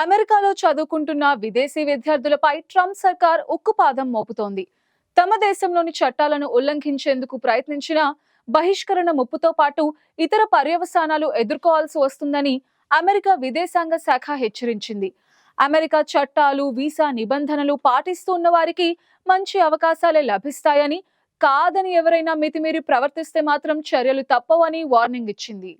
అమెరికాలో చదువుకుంటున్న విదేశీ విద్యార్థులపై ట్రంప్ సర్కార్ ఉక్కుపాదం మోపుతోంది. తమ దేశంలోని చట్టాలను ఉల్లంఘించేందుకు ప్రయత్నించిన బహిష్కరణ ముప్పుతో పాటు ఇతర పర్యవసానాలు ఎదుర్కోవాల్సి వస్తుందని అమెరికా విదేశాంగ శాఖ హెచ్చరించింది. అమెరికా చట్టాలు వీసా నిబంధనలు పాటిస్తున్న వారికి మంచి అవకాశాలే లభిస్తాయని కాదని ఎవరైనా మితిమీరి ప్రవర్తిస్తే మాత్రం చర్యలు తప్పవని వార్నింగ్ ఇచ్చింది.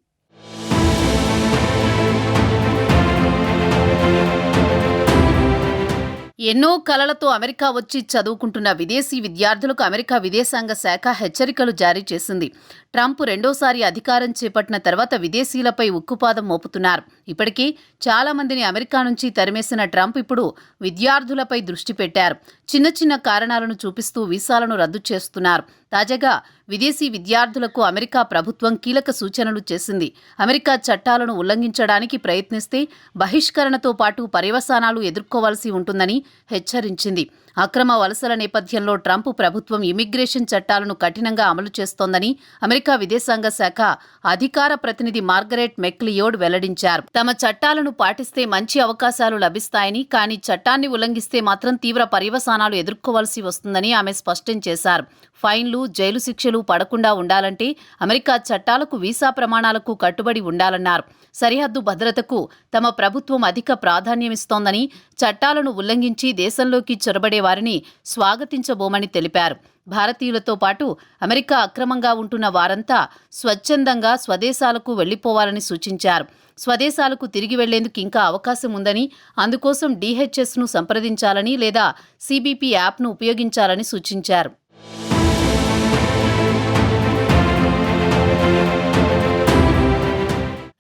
ఎన్నో కలలతో అమెరికా వచ్చి చదువుకుంటున్న విదేశీ విద్యార్థులకు అమెరికా విదేశాంగ శాఖ హెచ్చరికలు జారీ చేసింది. ట్రంప్ రెండోసారి అధికారం చేపట్టిన తర్వాత విదేశీయులపై ఉక్కుపాదం మోపుతున్నారు. ఇప్పటికీ చాలా మందిని అమెరికా నుంచి తరిమేసిన ట్రంప్ ఇప్పుడు విద్యార్థులపై దృష్టి పెట్టారు. చిన్న చిన్న కారణాలను చూపిస్తూ వీసాలను రద్దు చేస్తున్నారు. తాజాగా విదేశీ విద్యార్థులకు అమెరికా ప్రభుత్వం కీలక సూచనలు చేసింది. అమెరికా చట్టాలను ఉల్లంఘించడానికి ప్రయత్నిస్తే బహిష్కరణతో పాటు పర్యవసానాలు ఎదుర్కోవాల్సి ఉంటుందని హెచ్చరించింది. అక్రమ వలసల నేపథ్యంలో ట్రంప్ ప్రభుత్వం ఇమిగ్రేషన్ చట్టాలను కఠినంగా అమలు చేస్తోందని అమెరికా విదేశాంగ శాఖ అధికార ప్రతినిధి మార్గరెట్ మెక్లియోడ్ వెల్లడించారు. తమ చట్టాలను పాటిస్తే మంచి అవకాశాలు లభిస్తాయని కానీ చట్టాన్ని ఉల్లంఘిస్తే మాత్రం తీవ్ర పర్యవసానాలు ఎదుర్కోవాల్సి వస్తుందని ఆమె స్పష్టం చేశారు. ఫైన్లు జైలు శిక్షలు పడకుండా ఉండాలంటే అమెరికా చట్టాలకు వీసా ప్రమాణాలకు కట్టుబడి ఉండాలన్నారు. సరిహద్దు భద్రతకు తమ ప్రభుత్వం అధిక ప్రాధాన్యమిస్తోందని చట్టాలను ఉల్లంఘించి దేశంలోకి చొరబడే వారిని స్వాగతించబోమని తెలిపారు. భారతీయులతో పాటు అమెరికా అక్రమంగా ఉంటున్న వారంతా స్వచ్ఛందంగా స్వదేశాలకు వెళ్ళిపోవాలని సూచించారు. స్వదేశాలకు తిరిగి వెళ్ళేందుకు ఇంకా అవకాశం ఉందని అందుకోసం డీహెచ్ఎస్ను సంప్రదించాలని లేదా సిబిపి యాప్ను ఉపయోగించాలని సూచించారు.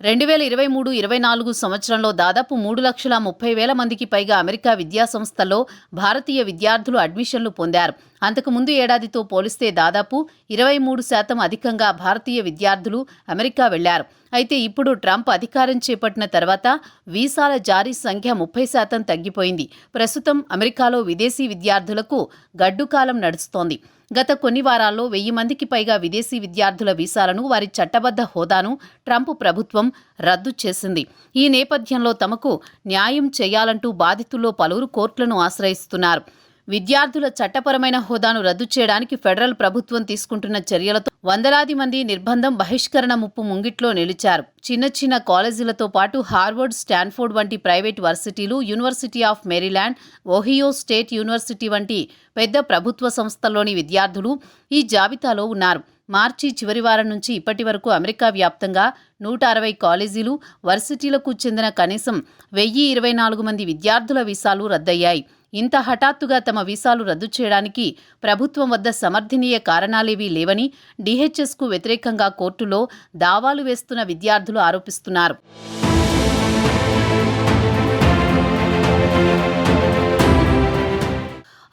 రెండు వేల ఇరవై మూడు ఇరవై నాలుగు సంవత్సరంలో దాదాపు మూడు లక్షల ముప్పై వేల మందికి పైగా అమెరికా విద్యా సంస్థల్లో భారతీయ విద్యార్థులు అడ్మిషన్లు పొందారు. అంతకుముందు ఏడాదితో పోలిస్తే దాదాపు ఇరవై మూడు శాతం అధికంగా భారతీయ విద్యార్థులు అమెరికా వెళ్ళారు. అయితే ఇప్పుడు ట్రంప్ అధికారం చేపట్టిన తర్వాత వీసాల జారీ సంఖ్య ముప్పై శాతం తగ్గిపోయింది. ప్రస్తుతం అమెరికాలో విదేశీ విద్యార్థులకు గడ్డుకాలం నడుస్తోంది. గత కొన్ని వారాల్లో వెయ్యి మందికి పైగా విదేశీ విద్యార్థుల వీసాలను వారి చట్టబద్ధ హోదాను ట్రంప్ ప్రభుత్వం రద్దు చేసింది. ఈ నేపథ్యంలో తమకు న్యాయం చేయాలంటూ బాధితుల్లో పలువురు కోర్టులను ఆశ్రయిస్తున్నారు. విద్యార్థుల చట్టపరమైన హోదాను రద్దు చేయడానికి ఫెడరల్ ప్రభుత్వం తీసుకుంటున్న చర్యలతో వందలాది మంది నిర్బంధం బహిష్కరణ ముప్పు ముంగిట్లో నిలిచారు. చిన్న చిన్న కాలేజీలతో పాటు హార్వర్డ్ స్టాన్ఫోర్డ్ వంటి private వర్సిటీలు university of Maryland Ohio state university వంటి పెద్ద ప్రభుత్వ సంస్థల్లోని విద్యార్థులు ఈ జాబితాలో ఉన్నారు. మార్చి చివరి వారం నుంచి ఇప్పటి వరకు అమెరికా వ్యాప్తంగా నూట అరవై కాలేజీలు వర్సిటీలకు చెందిన కనీసం వెయ్యి ఇరవై నాలుగు మంది విద్యార్థుల వీసాలు రద్దయ్యాయి. ఇంత హఠాత్తుగా తమ వీసాలు రద్దు చేయడానికి ప్రభుత్వం వద్ద సమర్థనీయ కారణాలేవీ లేవని డిహెచ్ఎస్కు వ్యతిరేకంగా కోర్టులో దావాలు వేస్తున్న విద్యార్థులు ఆరోపిస్తున్నారు.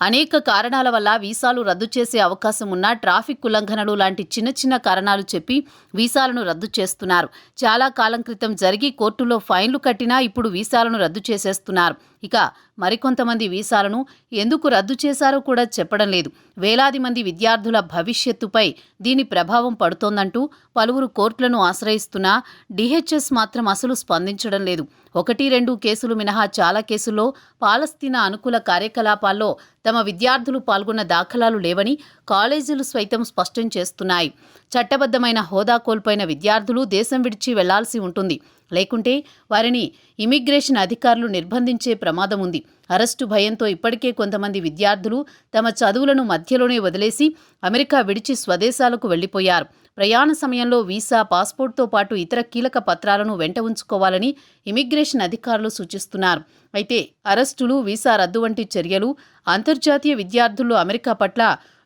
అనేక కారణాల వల్ల వీసాలు రద్దు చేసే అవకాశం ఉన్న ట్రాఫిక్ ఉల్లంఘనలు లాంటి చిన్న చిన్న కారణాలు చెప్పి వీసాలను రద్దు చేస్తున్నారు. చాలా కాలం క్రితం జరిగి కోర్టులో ఫైన్లు కట్టినా ఇప్పుడు వీసాలను రద్దు చేసేస్తున్నారు. ఇక మరికొంతమంది వీసాలను ఎందుకు రద్దు చేశారో కూడా చెప్పడం లేదు. వేలాది మంది విద్యార్థుల భవిష్యత్తుపై దీని ప్రభావం పడుతోందంటూ పలువురు కోర్టులను ఆశ్రయిస్తున్నా డిహెచ్ఎస్ మాత్రం అసలు స్పందించడం లేదు. ఒకటి రెండు కేసులు మినహా చాలా కేసుల్లో పాలస్తీనా అనుకూల కార్యకలాపాల్లో తమ విద్యార్థులు పాల్గొన్న దాఖలాలు లేవని కాలేజీలు సైతం స్పష్టం చేస్తున్నాయి. చట్టబద్ధమైన హోదా కోల్పోయిన విద్యార్థులు దేశం విడిచి వెళ్ళాల్సి ఉంటుంది. లేకుంటే వారిని ఇమిగ్రేషన్ అధికారులు నిర్బంధించే ప్రమాదం ఉంది. అరెస్టు భయంతో ఇప్పటికే కొంతమంది విద్యార్థులు తమ చదువులను మధ్యలోనే వదిలేసి అమెరికా విడిచి స్వదేశాలకు వెళ్ళిపోయారు ప్రయాణ సమయంలో వీసా పాస్పోర్ట్తో పాటు ఇతర కీలక పత్రాలను వెంట ఉంచుకోవాలని ఇమిగ్రేషన్ అధికారులు సూచిస్తున్నారు. అయితే అరెస్టులు వీసా రద్దు వంటి చర్యలు అంతర్జాతీయ విద్యార్థుల్లో అమెరికా పట్ల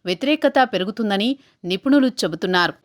వ్యతిరేకత పెరుగుతుందని నిపుణులు చెబుతున్నారు.